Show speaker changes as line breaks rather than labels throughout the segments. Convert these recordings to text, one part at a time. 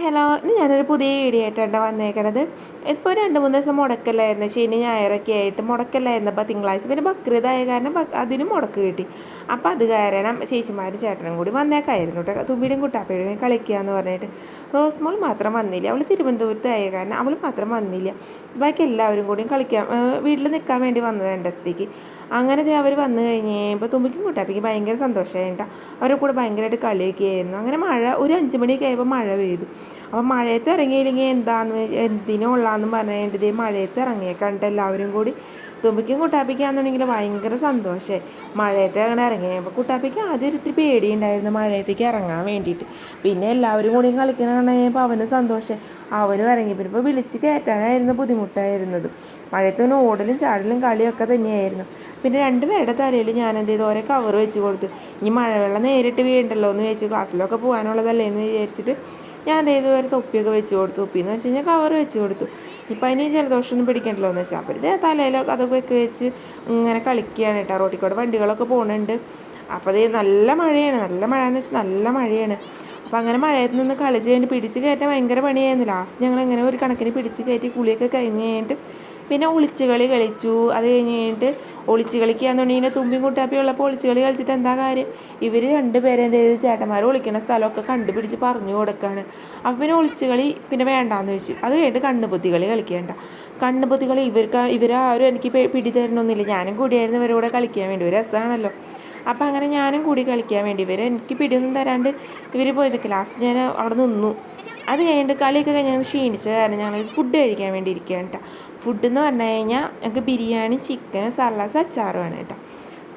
Hello ഇന്ന് ഞാനൊരു പുതിയ വീഡിയോ ആയിട്ടാണ് വന്നേക്കണത്. ഇപ്പോൾ രണ്ട് മൂന്ന് ദിവസം മുടക്കല്ലായിരുന്നു. ശനി ഞായറൊക്കെ ആയിട്ട് മുടക്കല്ലായിരുന്നു. അപ്പോൾ തിങ്കളാഴ്ച പിന്നെ ബക്രീദായ കാരണം അതിനും മുടക്ക് കിട്ടി. അപ്പോൾ അത് കാരണം ചേച്ചിമാരും ചേട്ടനും കൂടി വന്നേക്കായിരുന്നു കേട്ടോ. തുമ്പിടും കുട്ടാപ്പേഴും കളിക്കുക എന്ന് പറഞ്ഞിട്ട്. റോസ്മോൾ മാത്രം വന്നില്ല. അവൾ തിരുവനന്തപുരത്തായ കാരണം അവൾ മാത്രം വന്നില്ല. ബാക്കി എല്ലാവരും കൂടിയും കളിക്കാൻ വീട്ടിൽ നിൽക്കാൻ വേണ്ടി വന്നത് രണ്ട് ദിവസത്തേക്ക്. അങ്ങനെ അവർ വന്നു കഴിഞ്ഞപ്പോൾ തുമ്പിക്കും കുട്ടാപ്പിക്കും ഭയങ്കര സന്തോഷമായിട്ടാ അവരുടെ കൂടെ ഭയങ്കരമായിട്ട് കളിയൊക്കെ ആയിരുന്നു. അങ്ങനെ മഴ ഒരു അഞ്ച് മണിയൊക്കെ ആയപ്പോൾ മഴ പെയ്തു. അപ്പോൾ മഴയത്ത് ഇറങ്ങിയില്ലെങ്കിൽ എന്താന്ന് എന്തിനുള്ളാന്ന് പറഞ്ഞിട്ട് ദേ മഴയത്ത് ഇറങ്ങിയേക്കണ്ട് എല്ലാവരും കൂടി തുമ്പിക്കും കുട്ടാപ്പിക്കാന്നുണ്ടെങ്കിൽ ഭയങ്കര സന്തോഷമായി മഴയത്ത് അങ്ങനെ ഇറങ്ങി അപ്പോൾ കുട്ടാപ്പിക്ക് ആദ്യം ഒരിത്തിരി പേടിയുണ്ടായിരുന്നു മഴയത്തേക്ക് ഇറങ്ങാൻ വേണ്ടിയിട്ട്. പിന്നെ എല്ലാവരും കൂടി കളിക്കുന്ന കഴിഞ്ഞപ്പോൾ അവന് സന്തോഷം. അവനും ഇറങ്ങി. പിന്നെ ഇപ്പോൾ വിളിച്ച് കയറ്റാനായിരുന്നു ബുദ്ധിമുട്ടായിരുന്നത്. മഴയത്ത് ഓടലും ചാടലും കളിയൊക്കെ തന്നെയായിരുന്നു. പിന്നെ രണ്ട് പേരുടെ തലയിൽ ഞാൻ എന്ത് ചെയ്തു? ഓരോ കവർ വെച്ച് കൊടുത്തു. ഇനി മഴവെള്ളം നേരിട്ട് വീണ്ടല്ലോ എന്ന് വിചാരിച്ചു ക്ലാസ്സിലൊക്കെ പോകാനുള്ളതല്ലേ എന്ന് വിചാരിച്ചിട്ട് ഞാൻ ഒരു തൊപ്പിയൊക്കെ വെച്ച് കൊടുത്തു. തൊപ്പിന്ന് വെച്ച് കഴിഞ്ഞാൽ കവർ വെച്ച് കൊടുത്തു. ഇപ്പം അതിന് ജലദോഷമൊന്നും പിടിക്കണ്ടല്ലോ എന്ന് വെച്ചാൽ അപ്പോഴത്തെ തലയിലൊക്കെ അതൊക്കെ ഒക്കെ വെച്ച് ഇങ്ങനെ കളിക്കുകയാണ് കേട്ടോ. റോട്ടിൽ വണ്ടികളൊക്കെ പോകുന്നുണ്ട് അപ്പോൾ അത് നല്ല മഴയാണ്. നല്ല മഴ എന്ന് വെച്ചാൽ നല്ല മഴയാണ്. അപ്പോൾ അങ്ങനെ മഴയത്ത് നിന്ന് കളിച്ച് കഴിഞ്ഞിട്ട് പിടിച്ച് കയറ്റാൻ ഭയങ്കര പണിയായിരുന്നു. ലാസ്റ്റ് ഞങ്ങൾ ഇങ്ങനെ ഒരു കണക്കിന് പിടിച്ച് കയറ്റി കുളിയൊക്കെ കഴിഞ്ഞ് കഴിഞ്ഞിട്ട് പിന്നെ ഒളിച്ച് കളി കളിച്ചു. അത് കഴിഞ്ഞ് കഴിഞ്ഞിട്ട് ഒളിച്ച് കളിക്കുകയെന്നുണ്ടെങ്കിൽ തുമ്പിയും കുട്ടാപ്പി ഉള്ളപ്പോൾ ഒളിച്ച് കളി കളിച്ചിട്ട് എന്താ കാര്യം? ഇവർ എന്ത് ചെയ്തു? ചേട്ടന്മാർ ഒളിക്കുന്ന സ്ഥലമൊക്കെ കണ്ടുപിടിച്ച് പറഞ്ഞു കൊടുക്കുകയാണ് അപ്പം പിന്നെ ഒളിച്ച് കളി പിന്നെ വേണ്ടാന്ന് വെച്ചു അത് കഴിഞ്ഞിട്ട് കണ്ണുപൊത്തി കളി കളിക്കേണ്ട. കണ്ണുപൊത്തി കളി ഇവർക്ക് ഇവരാരും എനിക്ക് പിടി തരണമെന്നില്ല. ഞാനും കൂടിയായിരുന്നു ഇവരോടെ കളിക്കാൻ വേണ്ടി. ഒരു രസമാണല്ലോ. അപ്പം അങ്ങനെ ഞാനും കൂടി കളിക്കാൻ വേണ്ടി ഇവർ എനിക്ക് പിടിയൊന്നും തരാണ്ട് ഇവർ പോയത് ക്ലാസ് ഞാൻ അവിടെ നിന്നു. അത് കഴിഞ്ഞിട്ട് കളിയൊക്കെ കഴിഞ്ഞ് ഞങ്ങൾ ക്ഷീണിച്ച കാരണം ഞങ്ങൾ ഫുഡ് കഴിക്കാൻ വേണ്ടി ഇരിക്കുകയാണ് കേട്ടോ ഫുഡ് എന്ന് പറഞ്ഞു കഴിഞ്ഞാൽ ഞങ്ങൾക്ക് ബിരിയാണി ചിക്കൻ സലാസ് അച്ചാറുമാണ് കേട്ടോ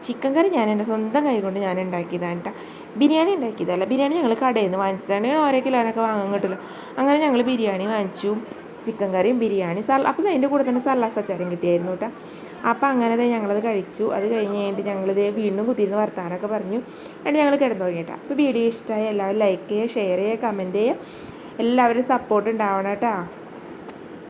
ചിക്കൻ കറി ഞാൻ എന്റെ സ്വന്തം കൈ കൊണ്ട് ഞാൻ ഉണ്ടാക്കിയതാണ് കേട്ടോ ബിരിയാണി ഉണ്ടാക്കിയതല്ല. ബിരിയാണി ഞങ്ങൾ കടയിൽ നിന്ന് വാങ്ങിച്ചതാണ് ഓരോ കിലോനൊക്കെ വാങ്ങാൻ കിട്ടില്ല അങ്ങനെ ഞങ്ങൾ ബിരിയാണി വാങ്ങിച്ചു. ചിക്കൻ കറിയും ബിരിയാണി സല അപ്പോൾ അതിന്റെ കൂടെ തന്നെ സലാസ് അച്ചാറും കിട്ടിയായിരുന്നു കേട്ടോ. അപ്പോൾ അങ്ങനെ തന്നെ ഞങ്ങളത് കഴിച്ചു. അത് കഴിഞ്ഞ് കഴിഞ്ഞിട്ട് ഞങ്ങളിത് വീണ്ടും കുത്തിയിരുന്ന് വർത്താനൊക്കെ പറഞ്ഞു. എന്നിട്ട് ഞങ്ങൾ കിടന്നു തുടങ്ങിയിട്ടാ അപ്പോൾ വീഡിയോ ഇഷ്ടമായി എല്ലാവരും ലൈക്ക് ചെയ്യുക ഷെയർ ചെയ്യുക കമന്റ് ചെയ്യുക. എല്ലാവരും സപ്പോർട്ട് ഉണ്ടാവണം കേട്ടോ.